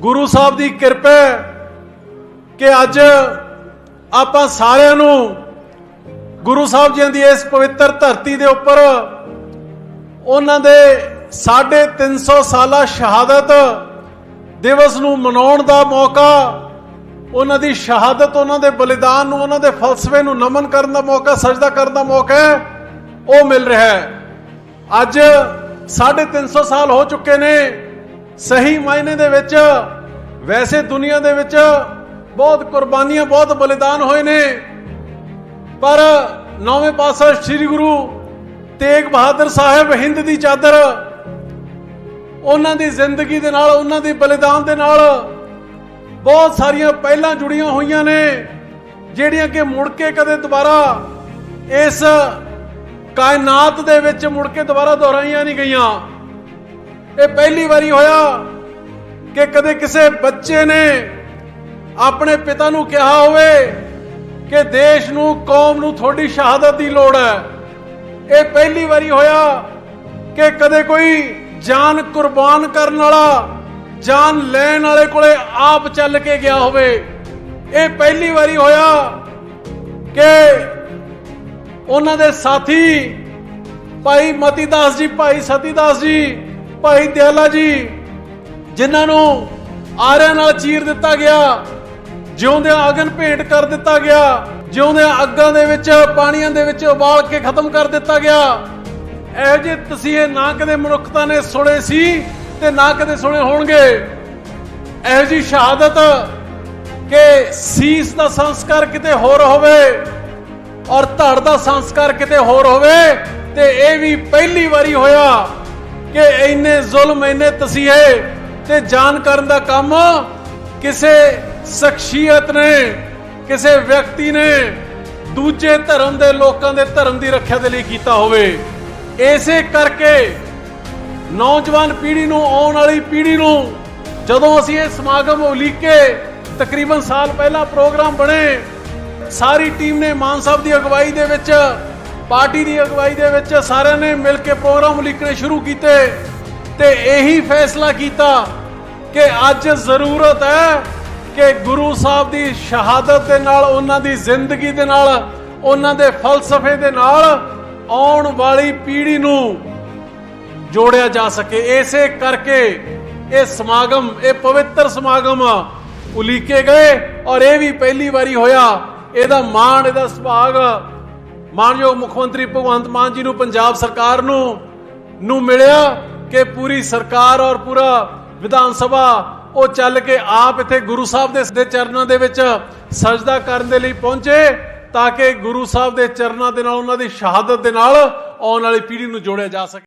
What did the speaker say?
ਗੁਰੂ ਸਾਹਿਬ ਦੀ ਕਿਰਪਾ ਕਿ ਅੱਜ ਆਪਾਂ ਸਾਰਿਆਂ ਨੂੰ ਗੁਰੂ ਸਾਹਿਬ ਜੀ ਦੀ ਇਸ ਪਵਿੱਤਰ ਧਰਤੀ ਦੇ ਉੱਪਰ ਉਹਨਾਂ ਦੇ 350 ਸਾਲਾ ਸ਼ਹਾਦਤ ਦਿਵਸ ਨੂੰ ਮਨਾਉਣ ਦਾ ਮੌਕਾ, ਉਹਨਾਂ ਦੀ ਸ਼ਹਾਦਤ, ਉਹਨਾਂ ਦੇ ਬਲੀਦਾਨ ਨੂੰ, ਉਹਨਾਂ ਦੇ ਫਲਸਫੇ ਨੂੰ ਨਮਨ ਕਰਨ ਦਾ ਮੌਕਾ, ਸਜਦਾ ਕਰਨ ਦਾ ਮੌਕਾ ਉਹ ਮਿਲ ਰਿਹਾ ਹੈ। ਅੱਜ 350 ਸਾਲ ਹੋ ਚੁੱਕੇ ਨੇ। ਸਹੀ ਮਾਇਨੇ ਦੇ ਵਿੱਚ, ਵੈਸੇ ਦੁਨੀਆ ਦੇ ਵਿੱਚ ਬਹੁਤ ਕੁਰਬਾਨੀਆਂ, ਬਹੁਤ ਬਲੀਦਾਨ ਹੋਏ ਨੇ। ਪਰ ਨੌਵੇਂ ਪਾਤਸ਼ਾਹ ਸ੍ਰੀ ਗੁਰੂ ਤੇਗ ਬਹਾਦਰ ਸਾਹਿਬ ਹਿੰਦ ਦੀ ਚਾਦਰ, ਉਹਨਾਂ ਦੀ ਜ਼ਿੰਦਗੀ ਦੇ ਨਾਲ, ਉਹਨਾਂ ਦੀ ਬਲੀਦਾਨ ਦੇ ਨਾਲ ਬਹੁਤ ਸਾਰੀਆਂ ਪਹਿਲਾਂ ਜੁੜੀਆਂ ਹੋਈਆਂ ਨੇ, ਜਿਹੜੀਆਂ ਕਿ ਮੁੜ ਕੇ ਕਦੇ ਦੁਬਾਰਾ ਇਸ ਕਾਇਨਾਤ ਦੇ ਵਿੱਚ ਮੁੜ ਕੇ ਦੁਬਾਰਾ ਦੁਹਰਾਈਆਂ ਨਹੀਂ ਗਈਆਂ। ਇਹ ਪਹਿਲੀ ਵਾਰੀ ਹੋਇਆ ਕਿ ਕਦੇ ਕਿਸੇ ਬੱਚੇ ਨੇ ਆਪਣੇ ਪਿਤਾ ਨੂੰ ਕਿਹਾ ਹੋਵੇ ਕਿ ਦੇਸ਼ ਨੂੰ, ਕੌਮ ਨੂੰ ਤੁਹਾਡੀ ਸ਼ਹਾਦਤ ਦੀ ਲੋੜ ਹੈ। ਇਹ ਪਹਿਲੀ ਵਾਰੀ ਹੋਇਆ ਕਿ ਕਦੇ ਕੋਈ ਜਾਨ ਕੁਰਬਾਨ ਕਰਨ ਵਾਲਾ, ਜਾਨ ਲੈਣ ਵਾਲੇ ਕੋਲੇ ਆਪ ਚੱਲ ਕੇ ਗਿਆ ਹੋਵੇ। ਇਹ ਪਹਿਲੀ ਵਾਰੀ ਹੋਇਆ ਕਿ ਉਹਨਾਂ ਦੇ ਸਾਥੀ ਭਾਈ ਮਤੀਦਾਸ ਜੀ, ਭਾਈ ਸਤੀਦਾਸ ਜੀ ਭਾਈ ਦਿਆਲਾ ਜੀ, ਜਿਨ੍ਹਾਂ ਨੂੰ ਆਰਿਆਂ ਨਾਲ ਚੀਰ ਦਿੱਤਾ ਗਿਆ, ਜਿਉਂਦਿਆਂ ਅਗਨ ਭੇਂਟ ਕਰ ਦਿੱਤਾ ਗਿਆ, ਜਿਉਂਦਿਆਂ ਅੱਗਾਂ ਦੇ ਵਿੱਚ, ਪਾਣੀਆਂ ਦੇ ਵਿੱਚ ਉਬਾਲ ਕੇ ਖਤਮ ਕਰ ਦਿੱਤਾ ਗਿਆ। ਇਹੋ ਜਿਹੇ ਤਸੀਹੇ ਨਾ ਕਦੇ ਮਨੁੱਖਤਾ ਨੇ ਸੁਣੇ ਸੀ ਤੇ ਨਾ ਕਦੇ ਸੁਣੇ ਹੋਣਗੇ। ਇਹੋ ਜੀ ਸ਼ਹਾਦਤ ਕਿ ਸੀਸ ਦਾ ਸੰਸਕਾਰ ਕਿਤੇ ਹੋਰ ਹੋਵੇ ਔਰ ਧੜ ਦਾ ਸੰਸਕਾਰ ਕਿਤੇ ਹੋਰ ਹੋਵੇ ਤੇ ਇਹ ਵੀ ਪਹਿਲੀ ਵਾਰੀ ਹੋਇਆ। ਕਿ ਇੰਨੇ ਜ਼ੁਲਮ, ਇੰਨੇ ਤਸੀਹੇ ਤੇ ਜਾਨ ਕਰਨ ਦਾ ਕੰਮ ਕਿਸੇ ਸ਼ਖਸੀਅਤ ਨੇ, ਕਿਸੇ ਵਿਅਕਤੀ ਨੇ ਦੂਜੇ ਧਰਮ ਦੇ ਲੋਕਾਂ ਦੇ ਧਰਮ ਦੀ ਰੱਖਿਆ ਦੇ ਲਈ ਕੀਤਾ ਹੋਵੇ। ਇਸੇ ਕਰਕੇ ਨੌਜਵਾਨ ਪੀੜ੍ਹੀ ਨੂੰ, ਆਉਣ ਵਾਲੀ ਪੀੜ੍ਹੀ ਨੂੰ ਜਦੋਂ ਅਸੀਂ ਇਹ ਸਮਾਗਮ ਉਲੀਕੇ, ਤਕਰੀਬਨ ਸਾਲ ਪਹਿਲਾਂ ਪ੍ਰੋਗਰਾਮ ਬਣੇ, ਸਾਰੀ ਟੀਮ ਨੇ ਮਾਨ ਸਾਹਿਬ ਦੀ ਅਗਵਾਈ ਦੇ ਵਿੱਚ ਪਾਰਟੀ ਦੀ ਅਗਵਾਈ ਦੇ ਵਿੱਚ ਸਾਰਿਆਂ ਨੇ ਮਿਲ ਕੇ ਪ੍ਰੋਗਰਾਮ ਉਲੀਕਣੇ ਸ਼ੁਰੂ ਕੀਤੇ ਤੇ ਇਹੀ ਫੈਸਲਾ ਕੀਤਾ ਕਿ ਅੱਜ ਜ਼ਰੂਰਤ ਹੈ ਕਿ ਗੁਰੂ ਸਾਹਿਬ ਦੀ ਸ਼ਹਾਦਤ ਦੇ ਨਾਲ, ਉਹਨਾਂ ਦੀ ਜ਼ਿੰਦਗੀ ਦੇ ਨਾਲ, ਉਹਨਾਂ ਦੇ ਫਲਸਫੇ ਦੇ ਨਾਲ ਆਉਣ ਵਾਲੀ ਪੀੜ੍ਹੀ ਨੂੰ ਜੋੜਿਆ ਜਾ ਸਕੇ। ਇਸੇ ਕਰਕੇ ਇਹ ਸਮਾਗਮ, ਇਹ ਪਵਿੱਤਰ ਸਮਾਗਮ ਉਲੀਕੇ ਗਏ ਔਰ ਇਹ ਵੀ ਪਹਿਲੀ ਵਾਰੀ ਹੋਇਆ। ਇਹਦਾ ਮਾਣ, ਇਹਦਾ ਸੁਭਾਗ ਮਾਨਯੋਗ ਮੁੱਖ ਮੰਤਰੀ ਭਗਵੰਤ ਮਾਨ ਜੀ ਨੂੰ ਪੰਜਾਬ ਸਰਕਾਰ ਨੂੰ ਨੂੰ ਮਿਲਿਆ ਕਿ ਪੂਰੀ ਸਰਕਾਰ ਔਰ ਪੂਰਾ ਵਿਧਾਨ ਸਭਾ ਉਹ ਚੱਲ ਕੇ ਆਪ ਇੱਥੇ ਗੁਰੂ ਸਾਹਿਬ ਦੇ ਦੇ ਚਰਨਾਂ ਦੇ ਵਿੱਚ ਸਜਦਾ ਕਰਨ ਦੇ ਲਈ ਪਹੁੰਚੇ ਤਾਂ ਕਿ ਗੁਰੂ ਸਾਹਿਬ ਦੇ ਚਰਨਾਂ ਦੇ ਨਾਲ, ਉਹਨਾਂ ਦੀ ਸ਼ਹਾਦਤ ਦੇ ਨਾਲ ਆਉਣ ਵਾਲੀ ਪੀੜ੍ਹੀ ਨੂੰ ਜੋੜਿਆ ਜਾ ਸਕੇ।